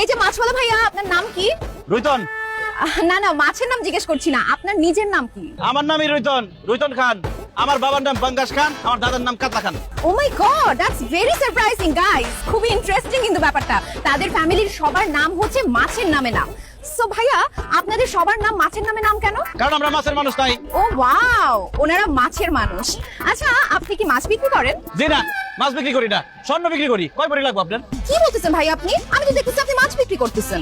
এই যে মাছওয়ালা ভাইয়া আপনার নাম কি? রুইতন। না না মাছের নাম জিজ্ঞেস করছি না আপনার নিজের নাম কি? আমার নামই রুইতন রুইতন খান। আমার বাবার নাম বাঙ্গাস খান আমার দাদার নাম Kata Khan. Oh my god that's very surprising guys খুবই ইন্টারেস্টিং কিন্তু ব্যাপারটা। তাদের ফ্যামিলির সবার নাম হচ্ছে মাছের নামে নাম। সো ভাইয়া আপনাদের সবার নাম মাছের নামে নাম কেন? কারণ আমরা মাছের মানুষ নাই ও ওয়াও ওনারা মাছের মানুষ। আচ্ছা আপনি কি মাছ বিক্রি করেন? জি না। মাছ বিক্রি করি না স্বর্ণ বিক্রি করি। কয় বড়ি লাগবে আপনার? কি বলতেছেন ভাই আপনি? আমি তো দেখতেছি আপনি মাছ বিক্রি করতেছেন।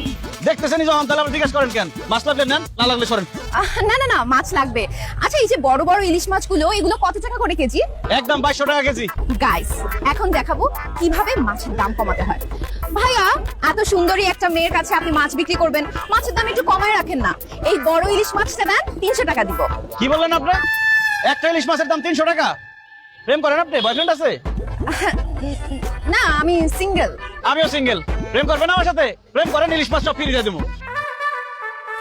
দেখতেছেন যখন তাহলে আপনি জিজ্ঞেস করেন কেন? মাছ লাগলে নেন না লাগলে সরেন। আহ, না না না মাছ লাগবে। আচ্ছা এই যে বড় বড় ইলিশ মাছগুলো এগুলো কত টাকা করে কেজি? একদম বাইশশো টাকা কেজি। গাইস এখন দেখাবো কীভাবে মাছের দাম কমাতে হয়। ভাইয়া এত সুন্দরী একটা মেয়ের কাছে আপনি মাছ বিক্রি করবেন। মাছের দাম একটু কমায় রাখেন না। এই বড় ইলিশ মাছটা দেন তিনশো টাকা দিব। কি বললেন আপনি? একটা ইলিশ মাছের দাম তিনশো টাকা? প্রেম করেন আপনি? বয়ফ্রেন্ড আছে? না আমি সিঙ্গেল আমিও সিঙ্গেল প্রেম করবেন আমার সাথে? প্রেম করেন ইলিশ মাছ সব ফিরে দিয়ে দেবো।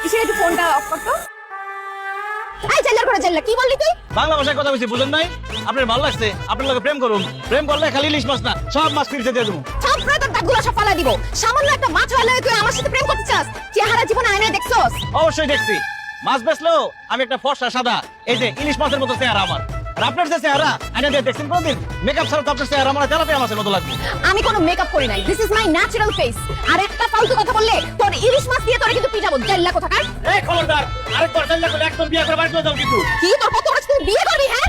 কিসের একটু ফোনটা অফ করতো এই জেলার করে জেলা কি বললি তুই? বাংলা ভাষায় কথা বলছি বুঝেন নাই? আপনার ভালো লাগছে? আপনার লগে প্রেম করুন। প্রেম করলে খালি ইলিশ মাছ না সব মাছ ফিরে দিয়ে দেবো। সব তোর দাগুলো সব ফালা দিব। সামান্য একটা মাছ হলে তুই আমার সাথে প্রেম করতে চাস। চেহারা জীবন আয়নায় দেখছস। অবশ্যই দেখছি। মাছ বেচলেও আমি একটা ফর্সা সাদা এই যে ইলিশ মাছের মতো চেহারা আমার। আর আপনার যে চেহারা আইনা দিয়ে দেখছেন কোনদিন মেকআপ ছাড়া তো আপনার চেহারা আমার তেলাপিয়া মাছের মতো লাগবে। আমি কোনো মেকআপ করি নাই। This is my natural face আর একটা ফালতু কথা বললে তোর ইলিশ মাছ দিয়ে তোরে কিন্তু পিটাবো। জেল্লা কোথাকার? এই খবরদার আরেকবার চাইলে করে একদম বিয়ে করে বাড়ি চলে কিন্তু। কি তোর কত বড় বিয়ে করবি হ্যাঁ?